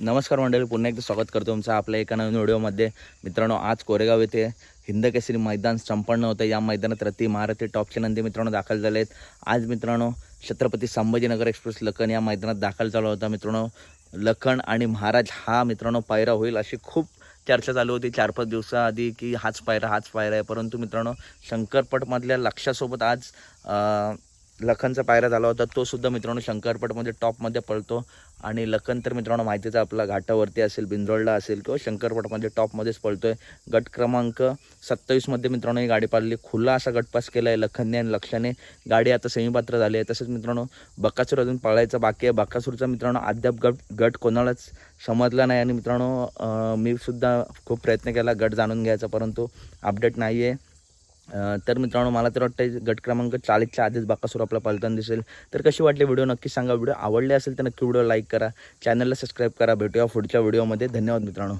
नमस्कार मंडळी पुन्हा एकदा स्वागत करतो तुमचं आपल्या एका नवीन व्हिडिओमध्ये. मित्रांनो आज कोरेगाव येथे हिंद केसरी मैदान संपन्न होतं. या मैदानात रती महारथी टॉपचे नंदी मित्रांनो दाखल झाले आहेत. आज मित्रांनो छत्रपती संभाजीनगर एक्सप्रेस लखन या मैदानात दाखल झाला होता. मित्रांनो लखन आणि महाराज हा मित्रांनो पायरा होईल अशी खूप चर्चा चालू होती. चार पाच दिवसाआधी की हाच पायरा हाच पायरा आहे. परंतु मित्रांनो शंकरपटमधल्या लक्षासोबत आज लखनचा पायरा झाला होता तो सुद्धा मित्रांनो शंकरपटमध्ये टॉपमध्ये पळतो. आणि लखन तर मित्रांनो माहितीचा आपला घाटावरती असेल बिंजोळला असेल किंवा शंकरपटमध्ये टॉपमध्येच पळतोय. गट क्रमांक सत्तावीसमध्ये मित्रांनो ही गाडी पाळली खुला असा गटपास केला आहे लखनने आणि लक्षाने गाडी आता सेमीपात्र झाली आहे. तसंच मित्रांनो बकासूर अजून पळायचा बाकी आहे. बकासूरचा मित्रांनो अद्याप गट गट कोणालाच समजला नाही. आणि मित्रांनो मी सुद्धा खूप प्रयत्न केला गट जाणून घ्यायचा परंतु अपडेट नाही आहे तर मित्रांनो मला तर वाटतं गट क्रमांक चाळीसच्या आधीच बाकासूर आपला पलताना दिसेल. तर कशी वाटली व्हिडिओ नक्की सांगा. व्हिडिओ आवडले असेल तर नक्की व्हिडिओ लाईक करा. चॅनलला सबस्क्राईब करा. भेटूया पुढच्या व्हिडिओमध्ये धन्यवाद मित्रांनो.